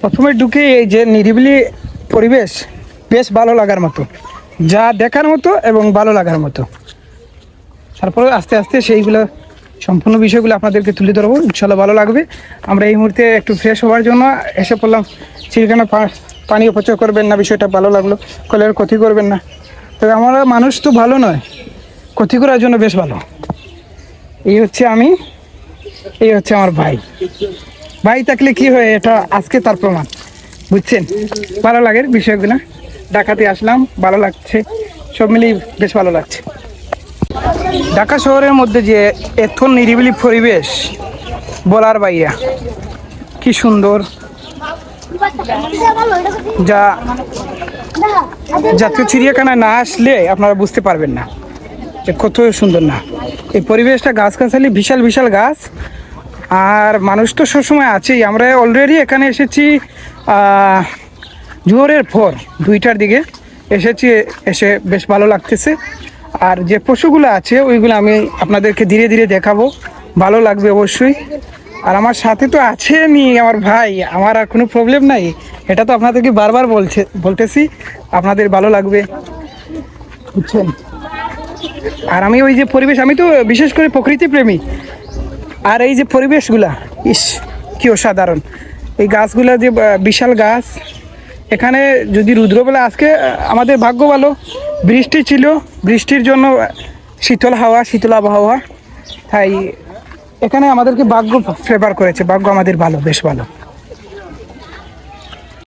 প্রথমে ঢুকে এই যে নিরিবিলি পরিবেশ বেশ ভালো লাগার মতো। যা দেখার মতো এবং ভালো লাগার মতো। তারপরে আস্তে আস্তে সেইগুলো সম্পূর্ণ বিষয়গুলো আপনাদেরকে তুলে ধরবো। ইনশাল্লাহ ভালো লাগবে। আমরা এই মুহূর্তে একটু ফ্রেশ হওয়ার জন্য এসে পড়লাম। সেখানে পানি অপচয় করবেন না, বিষয়টা ভালো লাগল। কলের ক্ষতি করবেন না। তবে আমরা মানুষ তো ভালো নয়। ক্ষতি করার জন্য বেশ ভালো। এই হচ্ছে আমি, এই হচ্ছে আমার ভাই। ভাই থাকলে কি হয়, এটা আজকে তার প্রমাণ। বুঝছেন? ভালো লাগে বিষয়গুলো। ঢাকাতে আসলাম, ভালো লাগছে। সব মিলিয়ে বেশ ভালো লাগছে। ঢাকা শহরের মধ্যে যে এত নিরিবিলি পরিবেশ, বলার বাইরা। কি সুন্দর। যা জাতীয় চিড়িয়াখানায় না আসলে আপনারা বুঝতে পারবেন না যে কত সুন্দর না। এই পরিবেশটা গাছগাছালি, বিশাল বিশাল গাছ। আর মানুষ তো সবসময় আছেই। আমরা অলরেডি এখানে এসেছি জোহরের পর দুইটার দিকে। এসেছি, এসে বেশ ভালো লাগতেছে। আর যে পশুগুলো আছে, ওইগুলো আমি আপনাদেরকে ধীরে ধীরে দেখাবো। ভালো লাগবে অবশ্যই। আর আমার সাথে তো আছে নি আমার ভাই, আমার আর কোনো প্রবলেম নাই। এটা তো আপনাদেরকে বারবার বলছে, বলতেছি, আপনাদের ভালো লাগবে। বুঝছেন? আর আমি ওই যে পরিবেশ, আমি তো বিশেষ করে প্রকৃতি প্রেমী। আর এই যে পরিবেশগুলা, ইস, কি অসাধারণ। এই গাছগুলা যে বিশাল গাছ, এখানে যদি রুদ্রবেলা, আজকে আমাদের ভাগ্য ভালো। বৃষ্টি ছিল, বৃষ্টির জন্য শীতল হাওয়া, শীতল আবহাওয়া। তাই, এখানে আমাদেরকে ভাগ্য ফেভার করেছে, ভাগ্য আমাদের ভালো বেশ ভালো।